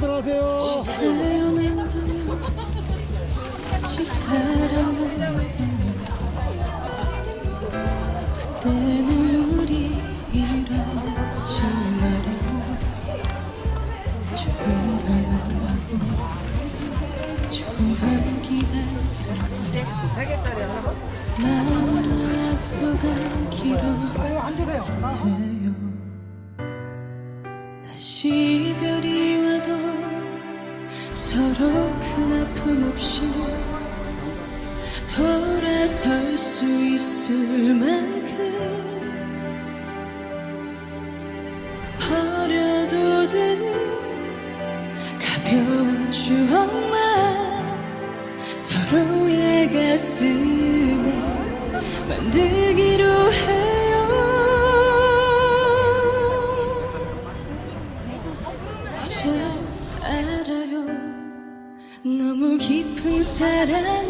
들어가세요. 태어난다면 다시 사랑한다면 그때는 우리 이러지 말아요. 조금 더 만나고 조금 더 기다려 많은 약속한 기록해요. 다시 이별이 와도 서로 큰 아픔 없이 돌아설 수 있을 만큼 버려도 되는 가벼운 추억만 서로의 가슴에 만들기로 해 너무 깊은 사랑은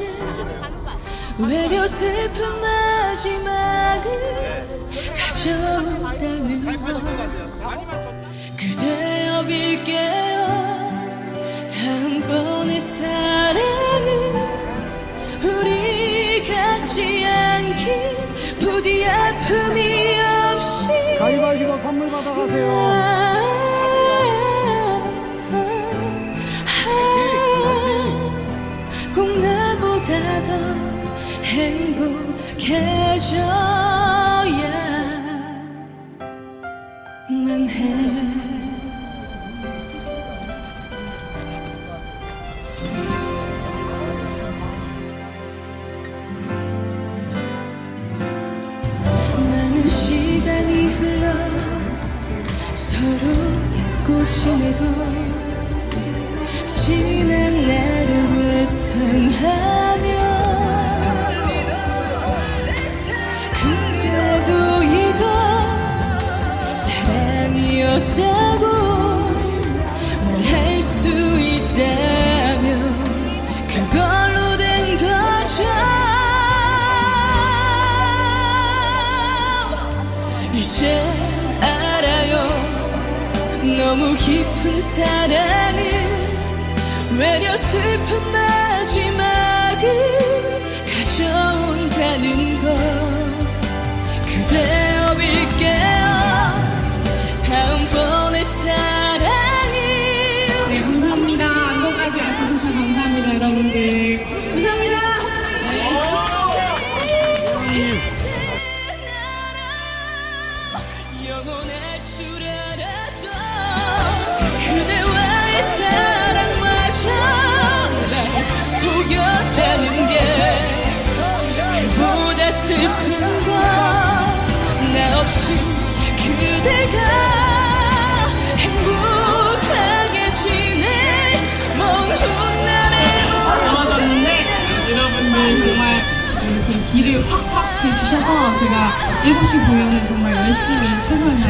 외려 슬픈 마지막을 가져온다는 거 그대여 빌게요 다음번에 사랑은 우리 같지 않길 부디 아픔이 없이 가위바위보 선물 받아가세요. 보다 더 행복해져야만 해. 시간이 흘러 서로 잊고 지내도 지난 날을 회상하며 그때도 이거 사랑이었다고 말할 수 있다면 그걸로 된 거죠 이제 알아요. 너무 깊은 사랑은 외려 슬픈 마지막을 가져온다는 것 그대여 빌게요 다음번에 사랑이 네, 감사합니다. 안동까지 와주셔서 감사합니다, 여러분들. 감사합니다. 줄알 길을 확확 해주셔서 제가 7시 공연은 정말 열심히 최선을